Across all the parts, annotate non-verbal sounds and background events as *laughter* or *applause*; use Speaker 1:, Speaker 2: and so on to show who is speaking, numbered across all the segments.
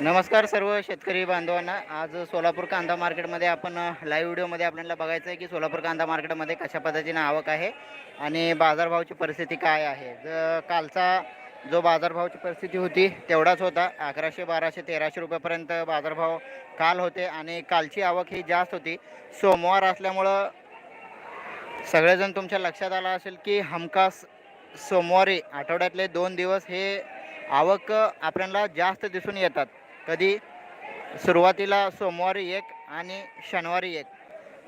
Speaker 1: नमस्कार सर्व शेतकरी बांधवांना. आज सोलापूर कांदा मार्केटमध्ये आपण लाईव्ह व्हिडिओमध्ये आपल्याला बघायचं आहे की सोलापूर कांदा मार्केटमध्ये कशा पद्धतीने आवक आहे आणि बाजारभावाची परिस्थिती काय आहे. ज कालचा जो बाजारभावाची परिस्थिती होती तेवढाच होता. अकराशे बाराशे तेराशे रुपयापर्यंत बाजारभाव काल होते आणि कालची आवक ही जास्त होती. सोमवार असल्यामुळं सगळेजण तुमच्या लक्षात आलं असेल की हमखास सोमवारी आठवड्यातले दोन दिवस हे आवक आपल्याला जास्त दिसून येतात. कधी सुरुवातीला सोमवारी एक आणि शनिवारी एक.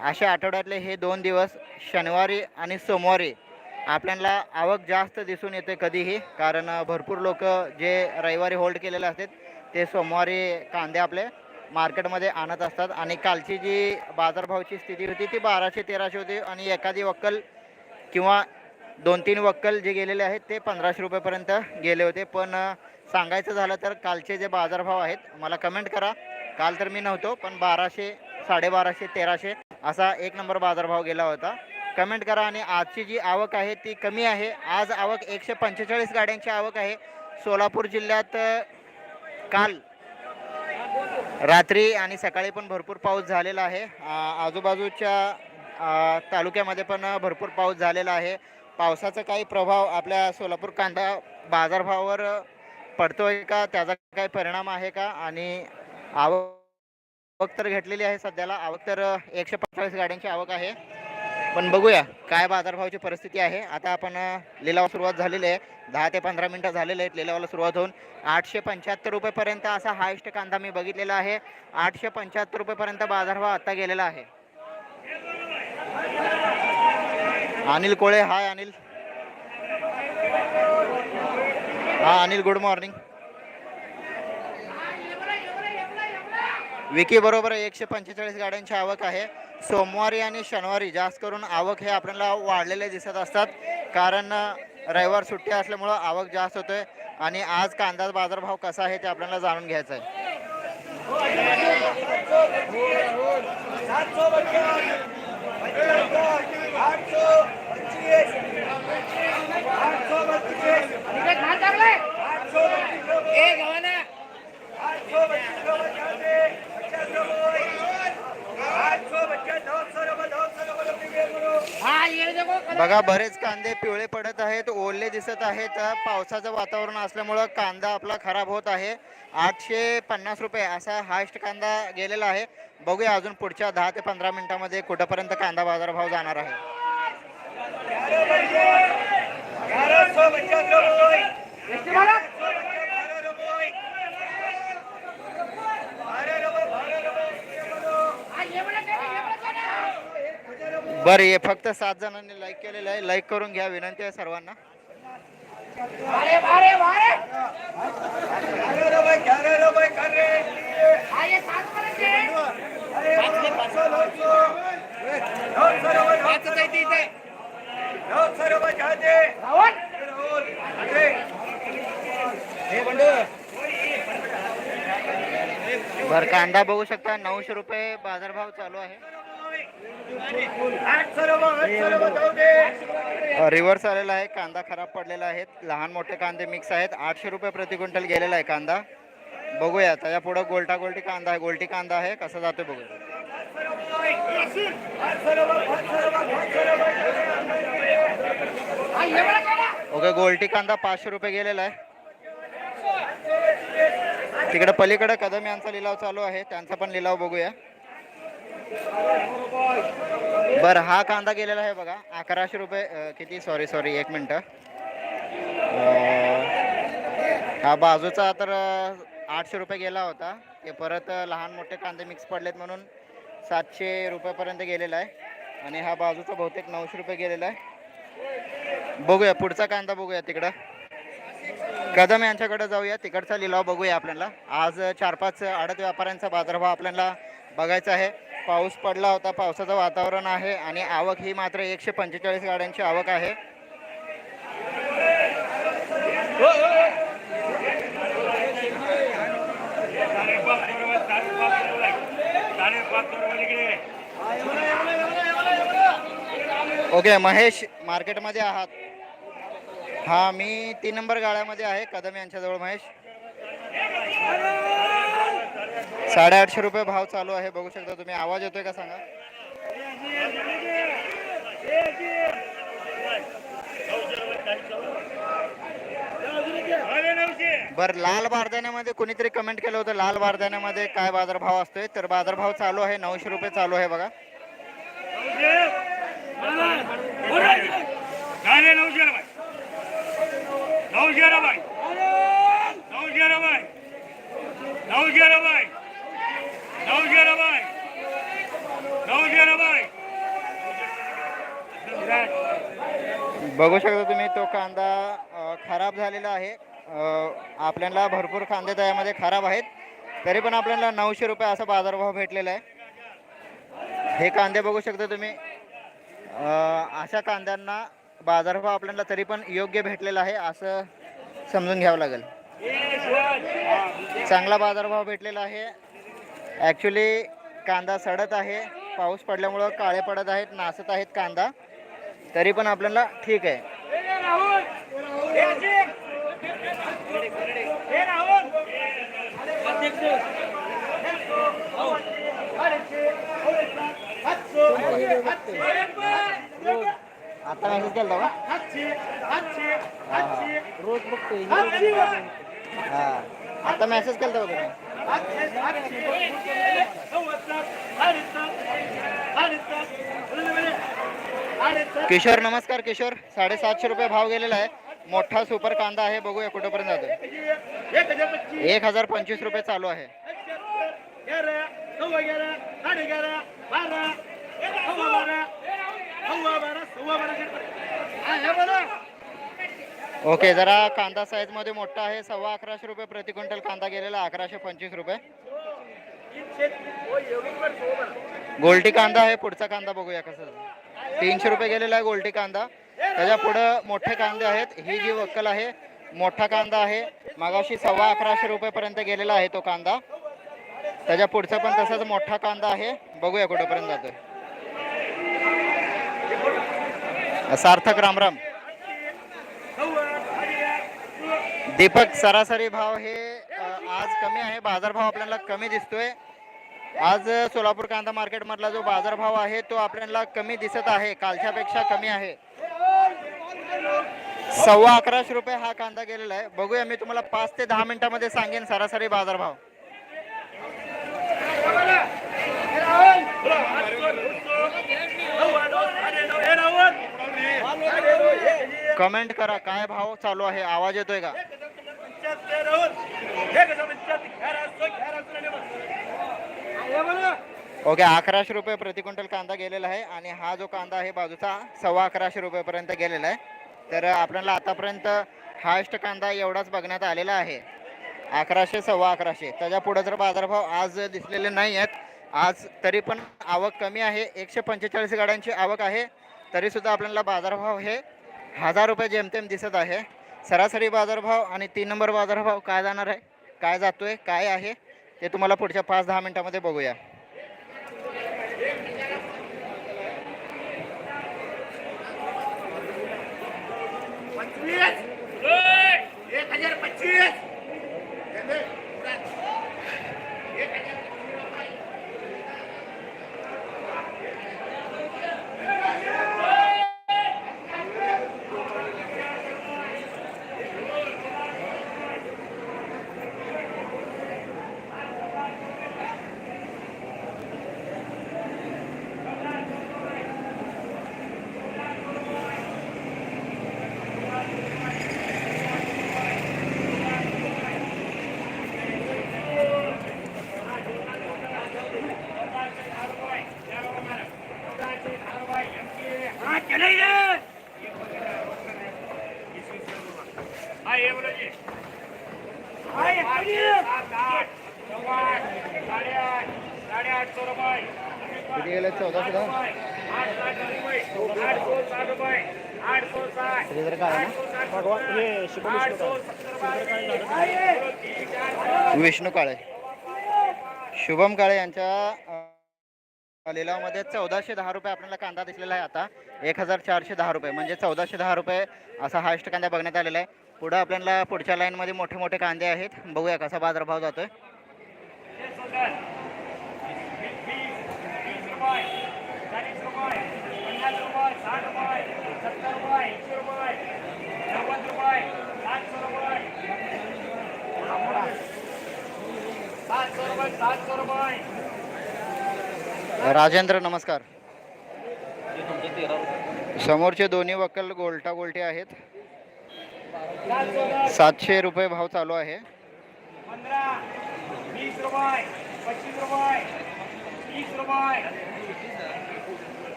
Speaker 1: अशा आठवड्यातले हे दोन दिवस शनिवारी आणि सोमवारी आपल्याला आवक जास्त दिसून येते कधीही कारण भरपूर लोक जे रविवारी होल्ड केलेले असतात ते सोमवारी कांदे आपले मार्केटमध्ये आणत असतात. आणि कालची जी बाजारभावाची स्थिती होती ती बाराशे तेराशे होती. आणि एखादी वक्कल किंवा दोन तीन वक्कल जे गेलेले आहेत ते पंधराशे रुपयेपर्यंत गेले होते. पण सांगायचं झालं तर कालचे जे बाजारभाव आहेत मला कमेंट करा. काल तर मी नव्हतो पण बाराशे साडेबाराशे तेराशे असा एक नंबर बाजारभाव गेला होता. कमेंट करा आणि आजची जी आवक आहे ती कमी आहे. आज आवक एकशे पंचेचाळीस गाड्यांची आवक आहे. सोलापूर जिल्ह्यात काल रात्री आणि सकाळी पण भरपूर पाऊस झालेला आहे. आजूबाजूच्या तालुक्यामध्ये पण भरपूर पाऊस झालेला आहे. पावसाचा काही प्रभाव आपल्या सोलापूर कांदा बाजारभावावर पडतोय का? त्याचा काही परिणाम आहे का? आणि आवक तर घेतलेली आहे सध्याला. आवक तर एकशे पंचाळीस गाड्यांची आवक आहे. पण बघूया काय बाजारभावाची परिस्थिती आहे. आता आपण लिलाव सुरुवात झालेली आहे. दहा ते पंधरा मिनटं झालेले आहेत लिलावाला सुरुवात होऊन आठशे पंच्याहत्तर रुपयेपर्यंत असा हायस्ट कांदा मी बघितलेला आहे. आठशे पंच्याहत्तर रुपयेपर्यंत बाजारभाव आता गेलेला आहे. अनिल कोळे हाय अनिल. हा अनिल गुड मॉर्निंग विकी बरोबर एकशे पंचेचाळीस गाड्यांची आवक आहे. सोमवारी आणि शनिवारी जास्त करून आवक हे आपल्याला वाढलेले दिसत असतात. कारण रविवार सुट्टी असल्यामुळं आवक जास्त होतोय. आणि आज कांदा बाजारभाव कसा आहे ते आपल्याला जाणून घ्यायचं आहे આઠસો બચ્ચા દોઢસો રૂપિયા દોઢસો बघा बरेच कांदे पिवळे पडत आहेत ओले दिसत आहेत. पावसाचं वातावरण असल्यामुळं कांदा आपला खराब होत आहे. आठशे पन्नास रुपये असा हायस्ट कांदा गेलेला आहे. बघूया अजून पुढच्या दहा ते पंधरा मिनिटामध्ये कुठंपर्यंत कांदा बाजारभाव जाणार आहे. बरं हे फक्त सात जणांनी लाईक केलेलं आहे. लाईक करून घ्या विनंती आहे सर्वांना. बरं कांदा बघू शकता नऊशे रुपये बाजारभाव चालू आहे. रिव्हर्स आलेला आहे. कांदा खराब पडलेला आहे. लहान मोठे कांदे मिक्स आहेत. आठशे रुपये प्रति क्विंटल गेलेला आहे कांदा. बघूया त्याच्या पुढे गोलटा गोलटी कांदा आहे. गोलटी कांदा आहे. कसा जातोय बघूया. ओके गोलटी कांदा पाचशे रुपये गेलेला आहे. तिकडे पलीकडे कदम यांचा लिलाव चालू आहे. त्यांचा पण लिलाव बघूया. बरं हा कांदा गेलेला आहे बघा. अकराशे रुपये किती? सॉरी सॉरी एक मिनटं. हा बाजूचा तर आठशे रुपये गेला होता. ते परत लहान मोठे कांदे मिक्स पडलेत म्हणून सातशे रुपयापर्यंत गेलेला आहे. आणि हा बाजूचा बहुतेक नऊशे रुपये गेलेला आहे. बघूया पुढचा कांदा बघूया तिकडं. कदम यांच्याकडे जाऊया. तिकडचा लिलाव बघूया आपल्याला. आज चार पाच आडत व्यापाऱ्यांचा बाजारभाव आपल्याला बघायचा आहे. पाऊस पडला होता पावसाचं वातावरण आहे आणि आवक ही मात्र एकशे पंचेचाळीस गाड्यांची आवक आहे. ओके महेश मार्केटमध्ये आहात. हा मी तीन नंबर गाड्यामध्ये आहे कदम यांच्याजवळ महेश. साडेआठशे रुपये भाव चालू आहे. बघू शकता तुम्ही. आवाज येतोय का सांगा? बर लाल बारदाण्यामध्ये कोणीतरी कमेंट केलं होतं. लाल बारदाण्यामध्ये काय बाजारभाव असतोय? तर बाजारभाव चालू आहे. नऊशे रुपये चालू आहे बघा.
Speaker 2: नऊशे नऊशे रुपये. नऊशे रुपये नऊशे रुपये नऊशे रुपये नऊशे रुपये
Speaker 1: बघू शकता तुम्ही तो कांदा खराब झालेला आहे. आपल्याला भरपूर कांदे त्यामध्ये खराब आहेत. तरी पण आपल्याला नऊशे रुपये असा बाजारभाव भेटलेला आहे. हे कांदे बघू शकता तुम्ही. अशा कांद्यांना बाजारभाव आपल्याला तरी पण योग्य भेटलेला आहे असं समजून घ्यावं लागेल. चांगला बाजारभाव भेटलेला आहे. ॲक्च्युली कांदा सडत आहे. पाऊस पडल्यामुळं काळे पडत आहेत नासत आहेत कांदा. तरी पण आपल्याला ठीक आहे आता मेसेज केला
Speaker 3: रोज बघतोय
Speaker 1: हा आता मेसेज केला का तुम्ही किशोर नमस्कार किशोर. साडेसातशे रुपये भाव गेलेला आहे. मोठा सुपर कांदा आहे. बघूया कुठेपर्यंत जातो एक हजार पंचवीस रुपये चालू आहे. ओके जरा कांदा साईजमध्ये मोठा आहे. सव्वा अकराशे रुपये प्रति क्विंटल कांदा गेलेला अकराशे पंचवीस रुपये. गोल्टी कांदा आहे. पुढचा कांदा बघूया कसं तीनशे रुपये गेलेला आहे गोल्टी कांदा. त्याच्या पुढं मोठे कांदे आहेत. ही जी वक्कल आहे मोठा कांदा आहे. मागाशी सव्वा अकराशे रुपयेपर्यंत गेलेला आहे तो कांदा. त्याच्या पुढचा पण तसाच मोठा कांदा आहे. बघूया कुठेपर्यंत जातोय. सार्थक रामराम दीपक सरासरी भाव हे आज कमी आहे. बाजारभाव आपल्याला कमी दिसतोय. आज सोलापूर कांदा मार्केटमधला जो बाजारभाव आहे तो आपल्याला कमी दिसत आहे कालच्यापेक्षा कमी आहे. सव्वा अकराशे रुपये हा कांदा गेलेला आहे. बघूया मी तुम्हाला पाच ते दहा मिनिटांमध्ये सांगेन सरासरी बाजारभाव. कमेंट करा काय भाव चालू आहे? आवाज येतोय का? ओके अकराशे रुपये प्रति क्विंटल कांदा गेलेला आहे आणि हा जो कांदा आहे बाजूचा सव्वा अकराशे रुपयेपर्यंत गेलेला आहे. तर आपल्याला आतापर्यंत हायस्ट कांदा एवढाच बघण्यात आलेला आहे. अकराशे सव्वा अकराशे. त्याच्या पुढे जर बाजारभाव आज दिसलेले नाही आहेत आज तरी पण आवक कमी आहे. एकशे पंचेचाळीस गाड्यांची आवक आहे. तरीसुद्धा आपल्याला बाजारभाव हे हजार रुपये जेमतेम दिसत आहे. सरासरी बाजारभाव आणि तीन नंबर बाजारभाव काय जाणार आहे? काय जातो आहे काय आहे? ते तुम्हाला पुढच्या पाच दहा मिनिटामध्ये बघूया.
Speaker 2: एक हजार पच्चीस हाँ चले ये हाँ ये बोलो जी हाँ ये आइए सात आठ नौ आठ साढ़े आठ साढ़े आठ सौ रुपये
Speaker 1: किती गेले चौदाशे दहा
Speaker 2: आठ साठ रुपये आठ सौ साठ रुपये आठ सौ साठ
Speaker 1: श्रीधर काळे
Speaker 2: आठ सौ साठ आठ सौ सत्तर रुपये
Speaker 1: विष्णू काळे. शुभम काळे यांच्या लिलावमध्ये चौदाशे दहा रुपये आपल्याला कांदा दिसलेला आहे आता. एक हजार चारशे दहा रुपये. म्हणजे चौदाशे दहा रुपये असा हायस्ट कांदा बघण्यात आलेला आहे. पुढं आपल्याला पुढच्या लाईनमध्ये मोठे मोठे कांदे आहेत. बघूया कसा बाजारभाव जातो
Speaker 2: आहे वीस
Speaker 1: राजेंद्र नमस्कार. समोरचे दोन्ही वक्कल गोलटा गोलटे आहेत.
Speaker 2: सातशे रुपये
Speaker 1: भाव चालू आहे.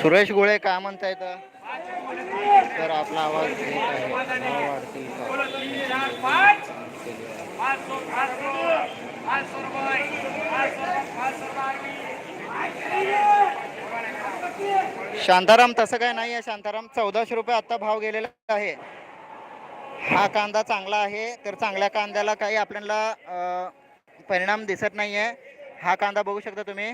Speaker 1: सुरेश गोळे काय म्हणतायत तर आपला आवाज घेत आहे. वाढतील शांताराम तसं काय नाही आहे शांताराम. चौदाशे रुपये आत्ता भाव गेलेला आहे. हा कांदा चांगला आहे. तर चांगल्या कांद्याला काही आपल्याला परिणाम दिसत नाही आहे हा कांदा बघू शकता तुम्ही.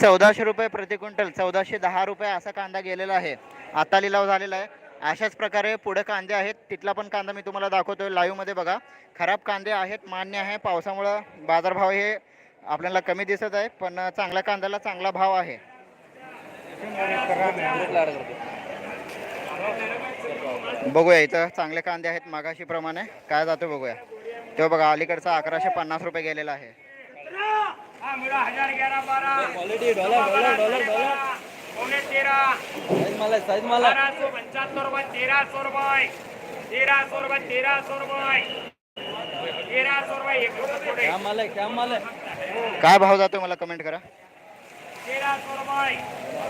Speaker 1: चौदाशे रुपये प्रति क्विंटल चौदाशे दहा रुपये असा कांदा गेलेला आहे. आता लिलाव झालेला आहे. अशाच प्रकारे पुढे कांदे आहेत. तिथला पण कांदा मी तुम्हाला दाखवतोय. लाईव्हमध्ये बघा. खराब कांदे आहेत मान्य आहे. पावसामुळं बाजारभाव हे आपल्याला कमी दिसत आहे पण चांगल्या कांद्याला चांगला भाव आहे. बघूया इथं चांगले कांदे आहेत मागाशीप्रमाणे. काय जातो बघूया. तो बघा अलीकडचा अकराशे पन्नास रुपये गेलेला आहे.
Speaker 2: हा मुला हजार ग्यारह बारह
Speaker 3: quality dollar dollar dollar dollar
Speaker 2: पौने तेरह
Speaker 3: साईज मला साईज मला.
Speaker 2: बारह सौ पंचाहत्तर रुपये तेरह सौ रुपये. तेरह सौ रुपये तेरह सौ रुपये. तेरह सौ रुपये एक रुपये. थोड़े
Speaker 3: क्या माल आहे क्या माल आहे?
Speaker 1: काय भाव जातो मला कमेंट करा.
Speaker 2: तेरह सौ रुपये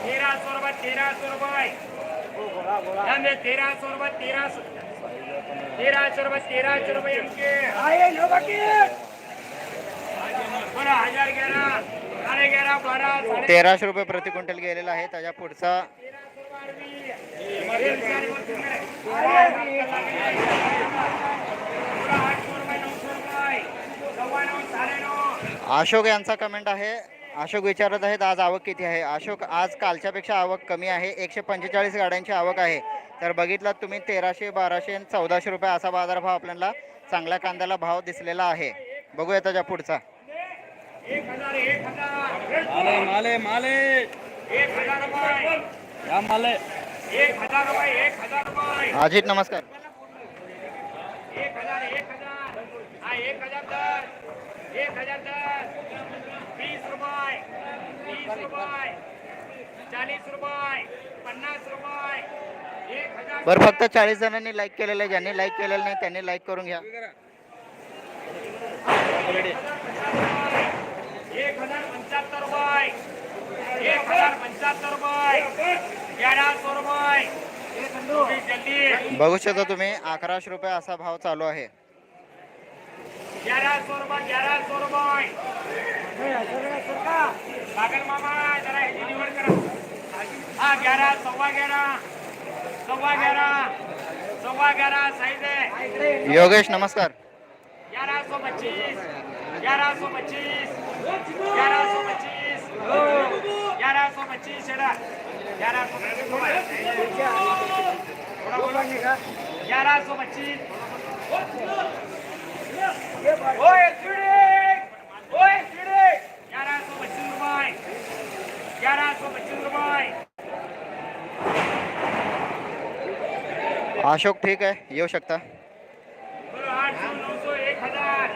Speaker 2: तेरह सौ रुपये तेरह सौ रुपये तेरह सौ रुपये तेरह सौ तेरह सौ रुपये तेरह सौ रुपये इनके बोला हजार ग्यारह साढ़े ग्यारह बारह साढ़े
Speaker 1: तेराशे रुपये प्रति क्विंटल गेलेला आहे. त्याच्या पुढचा अशोक यांचा कमेंट आहे. अशोक विचारत आहेत आज आवक किती आहे? अशोक आज कालच्यापेक्षा आवक कमी आहे. एकशे पंचेचाळीस गाड्यांची आवक आहे. तर बघितलात तुम्ही तेराशे बाराशे आणि चौदाशे रुपये असा बाजारभाव आपल्याला चांगल्या कांद्याला भाव दिसलेला आहे. बघूया त्याच्या पुढचा
Speaker 2: एक हजार एक हजार
Speaker 3: माल माल माल.
Speaker 2: एक हजार रुपये.
Speaker 3: क्या माल.
Speaker 2: एक हजार रुपये एक हजार रुपये.
Speaker 1: अजित नमस्कार.
Speaker 2: एक हजार एक हजार. हा एक हजार दस एक हजार दस बीस रुपये. तीस रुपये. चाळीस रुपये. पन्नास रुपये. एक हजार
Speaker 1: बरं फक्त चाळीस जणांनी लाईक केलेलं आहे. ज्यांनी लाईक केलेलं नाही त्यांनी लाईक करून घ्या.
Speaker 2: एक हजार पंच्याहत्तर रुपये एक हजार पंच्याहत्तर रुपये ग्यारह सौ रुपये जल्दी जल्दी
Speaker 1: बघू शकता तुम्ही अकराशे रुपये असा भाव चालू आहे.
Speaker 2: ग्यारह सौ रुपये ग्यारह सौ रुपये सागर मामा जरा हे डिलिव्हर करा. हा ग्यारह सव्वा ग्यारह सव्वा ग्यारह सव्वा ग्यारह साइज है
Speaker 1: योगेश नमस्कार.
Speaker 2: ग्यारह सौ पच्चीस ग्यारह सौ पच्चीस ग्यारह सौ पच्चीस ग्यारह सौ पच्चीस एडा ग्यारह सौ पच्चीस ग्यारह सौ पच्चीस। ओए चिड़े ओए चिड़े ग्यारह सौ पच्चीस रुपए ग्यारह सौ पच्चीस रुपए।
Speaker 1: अशोक ठीक येऊ शकता
Speaker 2: हजार.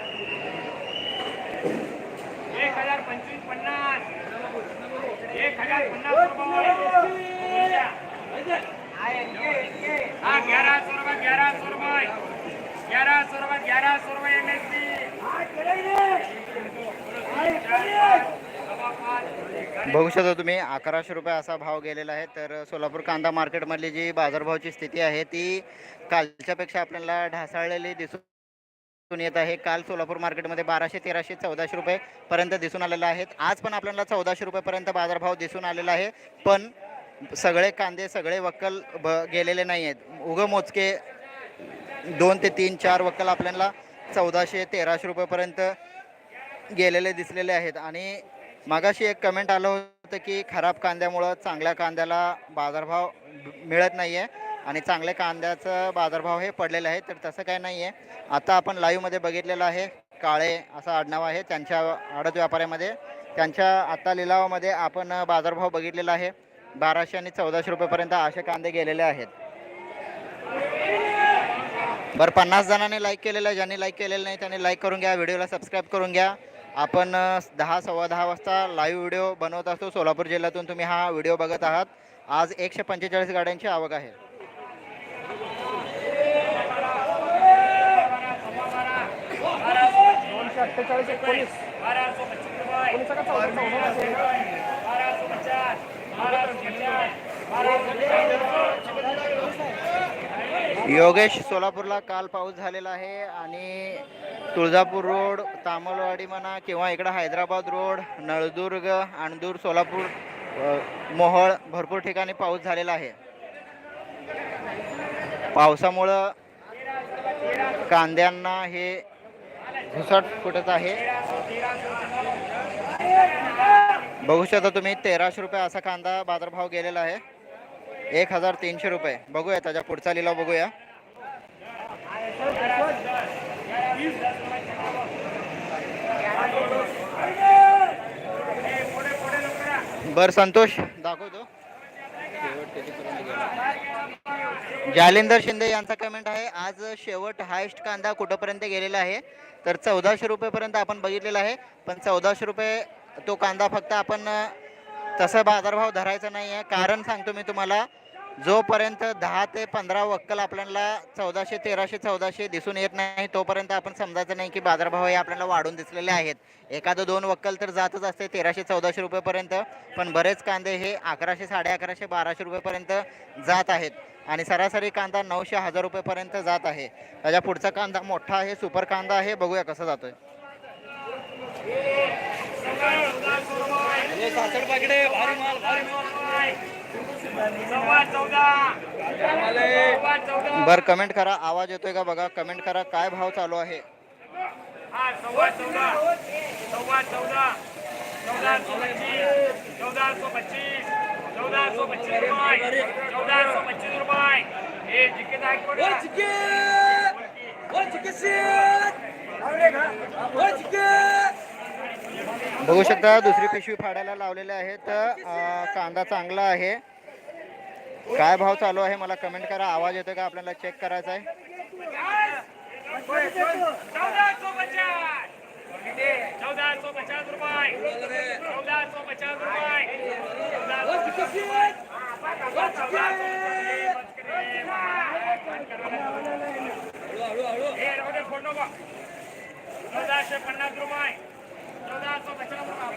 Speaker 2: एक हजार पंचवीस पन्नास. एक हजार पन्नास हाँ ग्यारह सौ रुपये. ग्यारह सौ रुपये ग्यारह सौ रुपये ग्यारह सौ रुपये एम एस पी
Speaker 1: बघू शकता तुम्ही अकराशे रुपये असा भाव गेलेला आहे. तर सोलापूर कांदा मार्केटमधली जी बाजारभावची स्थिती आहे ती कालच्यापेक्षा आपल्याला ढासाळलेली दिसून येत आहे. काल सोलापूर मार्केटमध्ये बाराशे तेराशे चौदाशे रुपये पर्यंत दिसून आलेलं आहेत. आज पण आपल्याला चौदाशे रुपयेपर्यंत बाजारभाव दिसून आलेला आहे. पण सगळे कांदे सगळे वक्कल ब गेलेले नाही आहेत. उगं मोजके दोन ते तीन चार वक्कल आपल्याला चौदाशे तेराशे रुपयेपर्यंत गेलेले दिसलेले आहेत. आणि मागाशी एक कमेंट आलं होतं की खराब कांद्यामुळं चांगल्या कांद्याला बाजारभाव मिळत नाही आहे आणि चांगल्या कांद्याचं बाजारभाव हे पडलेले आहे तर तसं काय नाही आहे आता आपण लाईव्हमध्ये बघितलेलं आहे काळे असं आडनाव आहे त्यांच्या आडत व्यापाऱ्यामध्ये. त्यांच्या आता लिलावामध्ये आपण बाजारभाव बघितलेला आहे. बाराशे आणि चौदाशे रुपयेपर्यंत असे कांदे गेलेले आहेत. बरं पन्नास जणांनी लाईक केलेलं आहे ज्यांनी लाईक केलेलं नाही त्यांनी लाईक करून घ्या व्हिडिओला सबस्क्राईब करून घ्या. आपण दहा सव्वा दहा वाजता लाईव्ह व्हिडिओ बनवत असतो. सोलापूर जिल्ह्यातून तुम्ही हा व्हिडिओ बघत आहात. आज एकशे पंचेचाळीस गाड्यांची आवक आहे.
Speaker 2: अठ्ठेचाळीस एकोणीस.
Speaker 1: योगेश सोलापूरला काल पाऊस झालेला आहे आणि तुळजापूर रोड तामलवाडी म्हणा किंवा इकडं हैदराबाद रोड नळदुर्ग अणदूर सोलापूर मोहोळ भरपूर ठिकाणी पाऊस झालेला आहे. पावसामुळं कांद्यांना हे घुसट फुटत आहे. बघू शकता तुम्ही तेराशे रुपये असा कांदा बाजारभाव गेलेला आहे. एक हजार तीनशे रुपये. बघूया त्याच्या पुढचा लिलाव बघूया. बर संतोष दाखवतो. जालिंदर शिंदे यांचा कमेंट आहे. आज शेवट हायस्ट कांदा कुठंपर्यंत गेलेला आहे? तर चौदाशे रुपयेपर्यंत आपण बघितलेला आहे. पण चौदाशे रुपये तो कांदा फक्त आपण तसा बाजारभाव धरायचा नाही आहे कारण सांगतो मी तुम्हाला जोपर्यंत दहा ते पंधरा वक्कल आपल्याला चौदाशे तेराशे चौदाशे दिसून येत नाही तोपर्यंत आपण समजायचं नाही की बाजारभाव हे आपल्याला वाढून दिसलेले आहेत. एखादं दोन वक्कल तर जातच असते तेराशे चौदाशे रुपयेपर्यंत. पण बरेच कांदे हे अकराशे साडे अकराशे बाराशे रुपयेपर्यंत जात आहेत. आणि सरासरी कांदा नऊशे हजार रुपयेपर्यंत जात आहे. त्याच्या पुढचा कांदा मोठा आहे सुपर कांदा आहे. बघूया कसा जातोय.
Speaker 3: हे भारी माल.
Speaker 1: बर कमेंट करा. आवाज येतोय का बघा? कमेंट करा. काय भाव चालू आहे?
Speaker 2: हा हे
Speaker 1: बघू शकता दुसरी पिशवी फाडायला लावलेले आहेत. अं, कांदा चांगला आहे. काय भाव चालू आहे मला कमेंट करा आवाज येतो का आपल्याला चेक करायचा आहे
Speaker 2: चौदा पचास रुपये चौदा पचास रुपये चौदाशे पन्नास रुपये चौदा सौ पचास रुपये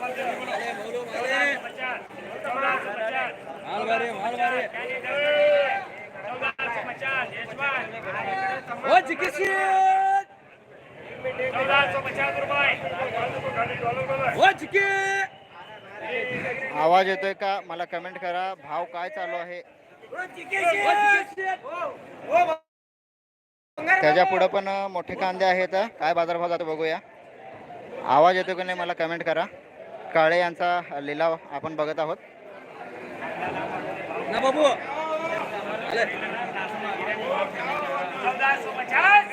Speaker 1: आवाज येतोय का? मला कमेंट करा. भाव काय चालू आहे? त्याच्या पुढे पण मोठे कांदे आहेत. काय बाजारभाव जातो बघूया. आवाज येतो की नाही? मला कमेंट करा. काळे यांचा लिलाव आपण बघत आहोत.
Speaker 3: ना बाबू आले
Speaker 2: चौदा सौ पचास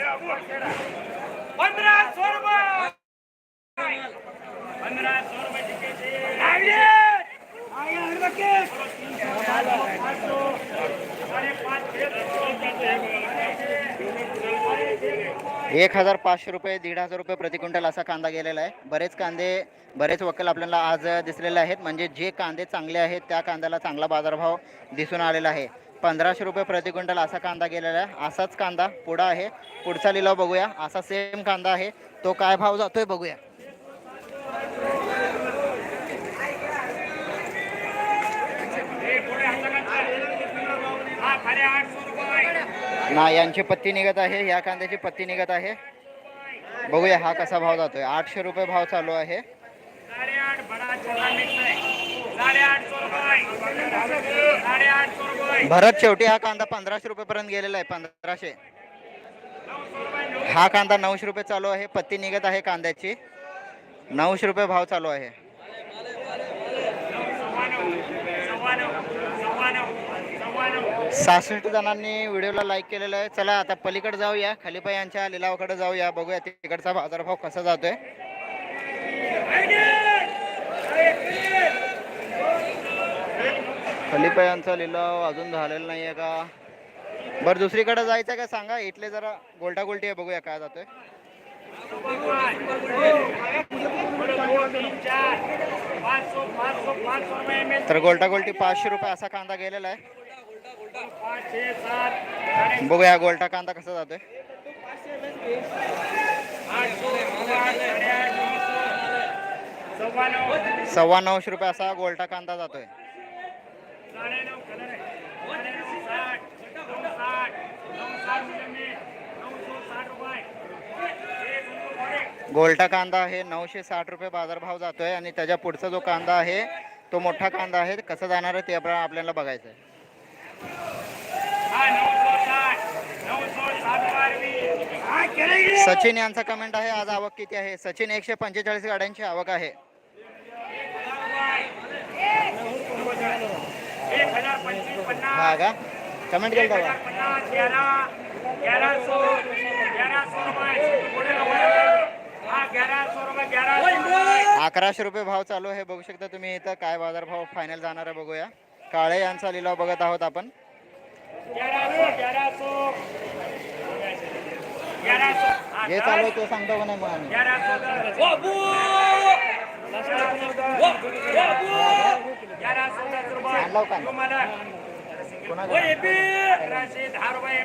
Speaker 1: एक हजार पाचशे रुपये दीड हजार रुपये प्रति क्विंटल असा कांदा गेलेला आहे. बरेच कांदे बरेच वक्कल आपल्याला आज दिसलेले आहेत. म्हणजे जे कांदे चांगले आहेत त्या कांद्याला चांगला बाजारभाव दिसून आलेला आहे. पंधराशे रुपये प्रति क्विंटल असा कांदा गेलेला आहे. असाच कांदा पुढं आहे. पुढचा लिलाव बघूया. असा सेम कांदा आहे. तो काय भाव जातोय बघूया
Speaker 2: हा खरे आठ सौ रुपये
Speaker 1: ना यांची पत्ती निघत आहे या कांद्याची पत्ती निघत आहे. बघूया हा कसा भाव जातोय. आठशे रुपये भाव चालू आहे. भरत शेवटी हा कांदा पंधराशे रुपयेपर्यंत गेलेला आहे पंधराशे. हा कांदा नऊशे रुपये चालू आहे पत्ती निघत आहे कांद्याची. नऊशे रुपये भाव चालू आहे
Speaker 2: सव्वा नऊ सव्वा नऊ सव्वा नऊ सव्वा नव्याण्णव
Speaker 1: सहासष्ट जणांनी व्हिडिओला लाईक केलेलं आहे. चला आता पलीकडे जाऊया. खलिपा यांच्या लिलावाकडे जाऊया. बघूया तिकडचा बाजारभाव कसा जातोय. खलिपा यांचा लिलाव अजून झालेला नाही आहे का? बरं दुसरीकडे जायचं का सांगा? इथले जरा गोलटा गोलटी आहे बघूया काय जातोय. तर गोलटा गोलटी पाचशे रुपये असा कांदा गेलेला आहे. बघूया गोलटा कांदा कसा जातोय.
Speaker 2: सव्वा
Speaker 1: नऊशे रुपये असा गोलटा कांदा जातोय. गोलटा कांदा आहे नऊशे साठ रुपये बाजारभाव जातोय आणि त्याच्या पुढचा जो कांदा आहे तो मोठा कांदा आहे. कसा जाणार आहे ते आपल्याला बघायचं आहे
Speaker 2: हाँ नौ सौ साठ नौ सौ साठ रुपये भी हाँ चलेगी
Speaker 1: सचिन यांचा कमेंट आहे आज आवक किती आहे? सचिन एकशे पंचेचाळीस गाड्यांची आवक आहे. हा का कमेंट केलं का अकराशे रुपये भाव चालू आहे बघू शकता तुम्ही इथं काय बाजारभाव फायनल जाणार आहे बघूया. काळे यांचा लिलाव बघत आहोत आपण.
Speaker 2: हाँ,
Speaker 1: चालू सांगतो का नाही मग
Speaker 2: ग्यारह सौ
Speaker 1: का?
Speaker 2: रुपये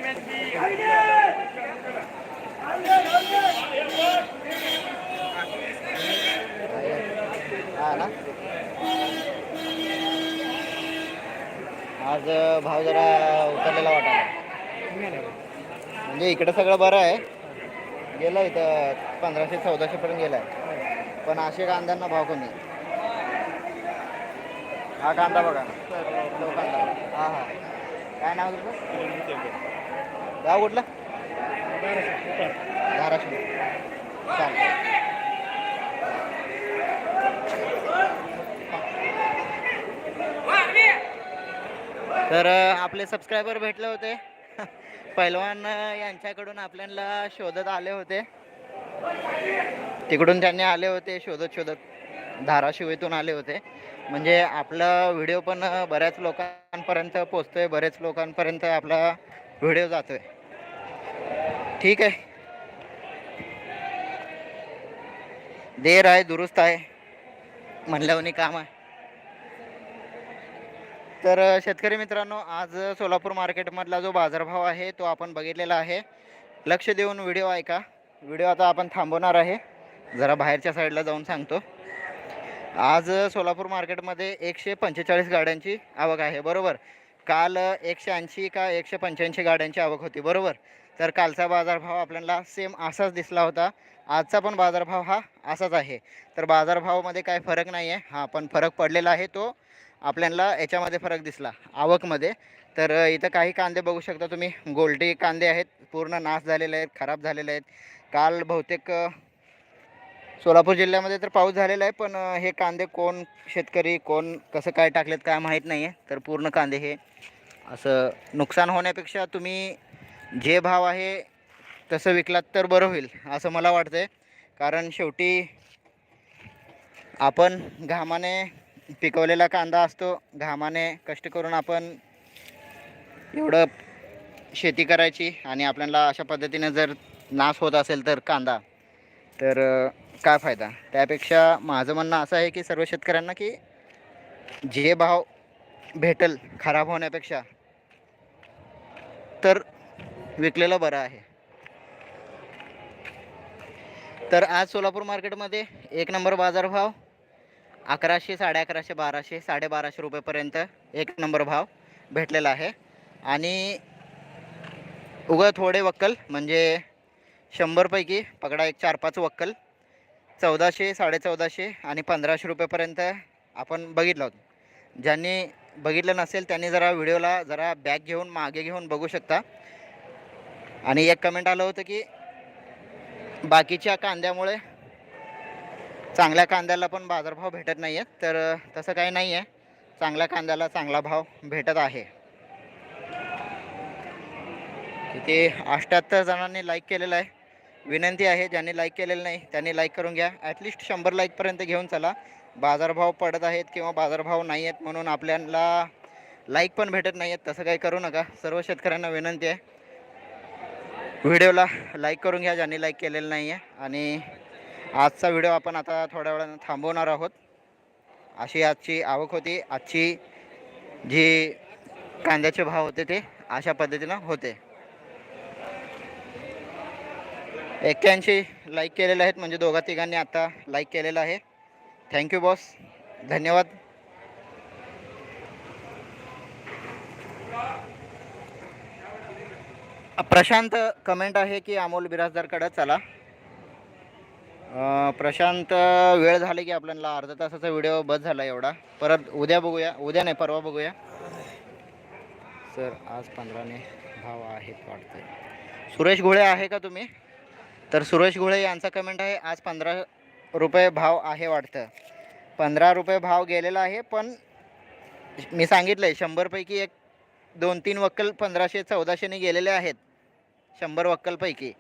Speaker 1: आज भाव जरा उतरलेला वाटायला. म्हणजे इकडं सगळं बरं आहे. गेलं इथं पंधराशे चौदाशे पर्यंत गेलं आहे पण असे कांद्यांना भाव कमी हा कांदा बघा. लो कांदा. हा हा. काय नाव तुझं? गाव कुठलं? धाराशिव. चालतं तर आपले सबस्क्रायबर भेटले होते. *laughs* पैलवान यांच्याकडून आपल्याला शोधत आले होते. तिकडून त्यांनी आले होते शोधत शोधत. धाराशिव येथून आले होते. म्हणजे आपला व्हिडिओ पण बऱ्याच लोकांपर्यंत पोचतोय बरेच लोकांपर्यंत आपला व्हिडिओ जातोय. ठीक आहे. देर आहे दुरुस्त आहे. म्हणल्यावर काम आहे. तर शेतकरी मित्रांनो आज सोलापूर मार्केटमधला जो बाजारभाव आहे तो आपण बघितलेला आहे. लक्ष देऊन व्हिडिओ ऐका. व्हिडिओ आता आपण थांबवणार आहे. जरा बाहेरच्या साईडला जाऊन सांगतो. आज सोलापूर मार्केटमध्ये एकशे पंचेचाळीस गाड्यांची आवक आहे बरोबर? काल एकशे ऐंशी का एकशे पंच्याऐंशी गाड्यांची आवक होती बरोबर? तर कालचा बाजारभाव आपल्याला सेम असाच दिसला होता. आजचा पण बाजारभाव हा असाच आहे. तर बाजारभावामध्ये काय फरक नाही आहे हा पण फरक पडलेला आहे तो. आपल्याला याच्यामध्ये फरक दिसला आवकमध्ये. तर इथं काही कांदे बघू शकता तुम्ही. गोल्टी कांदे आहेत. पूर्ण नाश झालेले आहेत खराब झालेले आहेत. काल बहुतेक सोलापूर जिल्ह्यामध्ये तर पाऊस झालेला आहे पण हे कांदे कोण शेतकरी कोण कसं काय टाकलेत काय माहीत नाही आहे तर पूर्ण कांदे हे असं नुकसान होण्यापेक्षा तुम्ही जे भाव आहे तसं विकलात तर बरं होईल असं मला वाटतं आहे कारण शेवटी आपण घामाने पिकवलेला कांदा असतो घामाने कष्ट करून आपण एवढं शेती करायची आणि आपल्याला अशा पद्धतीने जर नाश होत असेल तर कांदा तर काय फायदा? त्यापेक्षा माझं म्हणणं असं आहे की सर्व शेतकऱ्यांना की जे भाव भेटल खराब होण्यापेक्षा तर विकलेलं बरं आहे. तर आज सोलापूर मार्केटमध्ये एक नंबर बाजारभाव अकराशे साडे अकराशे बाराशे साडेबाराशे रुपयेपर्यंत एक नंबर भाव भेटलेला आहे. आणि उगं थोडे वक्कल म्हणजे शंभरपैकी पकडा एक चार पाच वक्कल. चौदाशे साडेचौदाशे आणि पंधराशे रुपयेपर्यंत आपण बघितलं होतं. ज्यांनी बघितलं नसेल त्यांनी जरा व्हिडिओला जरा बॅग घेऊन मागे घेऊन बघू शकता. आणि एक कमेंट आलं होतं की बाकीच्या कांद्यामुळे चांगल्या कांद्याला पण बाजारभाव भेटत नाही आहेत तर तसं काही नाही आहे चांगल्या कांद्याला चांगला भाव भेटत आहे. इथे अष्ट्याहत्तर जणांनी लाईक केलेलं आहे. विनंती आहे ज्यांनी लाईक केलेलं नाही त्यांनी लाईक करून घ्या. ॲटलिस्ट शंभर लाईकपर्यंत घेऊन चला. बाजारभाव पडत आहेत किंवा बाजारभाव नाही आहेत म्हणून आपल्याला लाईक पण भेटत नाही आहेत तसं काही करू नका. सर्व शेतकऱ्यांना विनंती आहे. व्हिडिओला लाईक करून घ्या ज्यांनी लाईक केलेलं नाही आहे आणि आजचा व्हिडिओ आपण आता थोड्या वेळानं थांबवणार आहोत. अशी आजची आवक होती. आजची जी कांद्याचे भाव होते ते अशा पद्धतीनं होते. एक्क्याऐंशी लाईक केलेले आहेत. म्हणजे दोघा तिघांनी आता लाईक केलेलं आहे. थँक्यू बॉस धन्यवाद. प्रशांत कमेंट आहे की अमोल बिराजदारकडं चला. प्रशांत वेळ झाले की आपल्याला अर्धा तासाचा व्हिडिओ बस झाला एवढा. परत उद्या बघूया. उद्या नाही परवा बघूया. सर आज पंधराने भाव आहेत वाटते सुरेश घोळे आहे का तुम्ही? तर सुरेश घोळे यांचा कमेंट आहे आज पंधरा रुपये भाव आहे वाटतं. पंधरा रुपये भाव गेलेला आहे पण मी सांगितलं आहे शंभरपैकी एक दोन तीन वक्कल पंधराशे चौदाशेने गेलेले आहेत. शंभर वक्कलपैकी.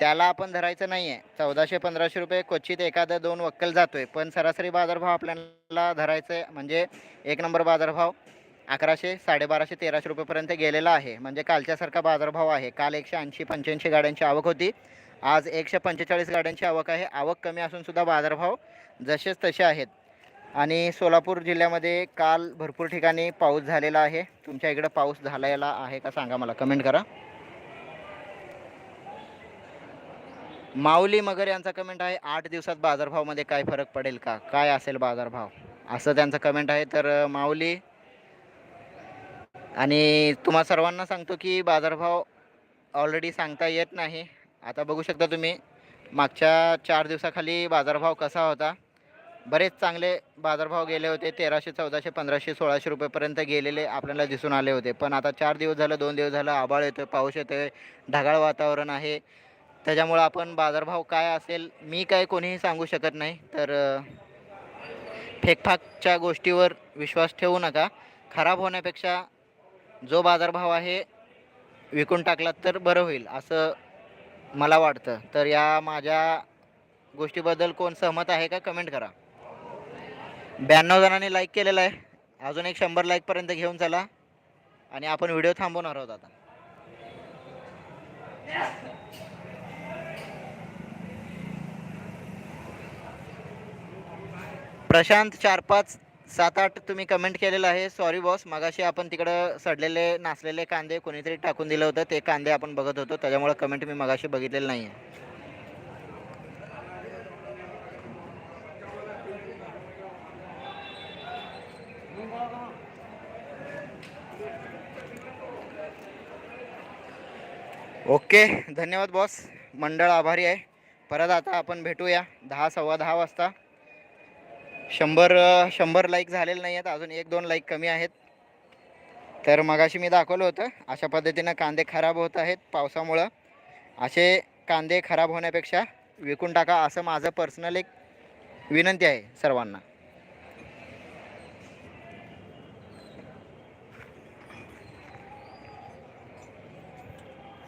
Speaker 1: त्याला आपण धरायचं नाही आहे चौदाशे पंधराशे रुपये क्वचित एखादा दोन वक्कल जातो आहे पण सरासरी बाजारभाव आपल्याला धरायचं आहे म्हणजे एक नंबर बाजारभाव अकराशे साडेबाराशे तेराशे रुपयेपर्यंत गेलेला आहे. म्हणजे कालच्यासारखा बाजारभाव आहे. काल एकशे ऐंशी पंच्याऐंशी गाड्यांची आवक होती. आज एकशे पंचेचाळीस गाड्यांची आवक आहे. आवक कमी असूनसुद्धा बाजारभाव जसेच तसे आहेत. आणि सोलापूर जिल्ह्यामध्ये काल भरपूर ठिकाणी पाऊस झालेला आहे. तुमच्या इकडं पाऊस झालेला आहे का सांगा मला. कमेंट करा. माऊली मगर यांचा कमेंट आहे आठ दिवसात बाजारभावमध्ये काय फरक पडेल का? काय असेल बाजारभाव? असं त्यांचं कमेंट आहे. तर माऊली आणि तुम्हा सर्वांना सांगतो की बाजारभाव ऑलरेडी सांगता येत नाही. आता बघू शकता तुम्ही मागच्या चार दिवसाखाली बाजारभाव कसा होता? बरेच चांगले बाजारभाव गेले होते. तेराशे चौदाशे पंधराशे सोळाशे रुपयेपर्यंत गेलेले आपल्याला दिसून आले होते. पण आता चार दिवस झालं दोन दिवस झालं आबाळ येतो पाऊस येतो आहे ढगाळ वातावरण आहे. त्याच्यामुळं आपण बाजारभाव काय असेल मी काय कोणीही सांगू शकत नाही. तर फेकफाकच्या गोष्टीवर विश्वास ठेवू नका. खराब होण्यापेक्षा जो बाजारभाव आहे विकून टाकलात तर बरं होईल असं मला वाटतं. तर या माझ्या गोष्टीबद्दल कोण सहमत आहे का कमेंट करा. ब्याण्णव जणांनी लाईक केलेलं आहे. अजून एक शंभर लाईकपर्यंत घेऊन चला. आणि आपण व्हिडिओ थांबवणार आहोत आता. प्रशांत चार पाच सात आठ तुम्ही कमेंट केलेलं आहे. सॉरी बॉस मगाशी आपण तिकडं सडलेले नासलेले कांदे कोणीतरी टाकून दिलं होतं. ते कांदे आपण बघत होतो. त्याच्यामुळे कमेंट मी मगाशी बघितलेलं नाही आहे ओके धन्यवाद बॉस मंडळ आभारी आहे. परत आता आपण भेटूया. दहा सव्वा दहा वाजता. शंभर शंभर लाईक झालेले नाही आहेत अजून एक दोन लाईक कमी आहेत. तर मगाशी मी दाखवलं होतं अशा पद्धतीनं कांदे खराब होत आहेत पावसामुळं. असे कांदे खराब होण्यापेक्षा विकून टाका असं माझं पर्सनल एक विनंती आहे सर्वांना.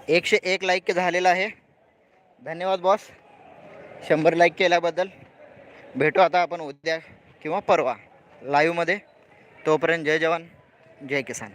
Speaker 1: एकशे एक लाईक झालेलं आहे. धन्यवाद बॉस शंभर लाईक केल्याबद्दल. भेटू आता आपण उद्या किंवा परवा लाईव्हमध्ये तोपर्यंत जय जवान जय किसान.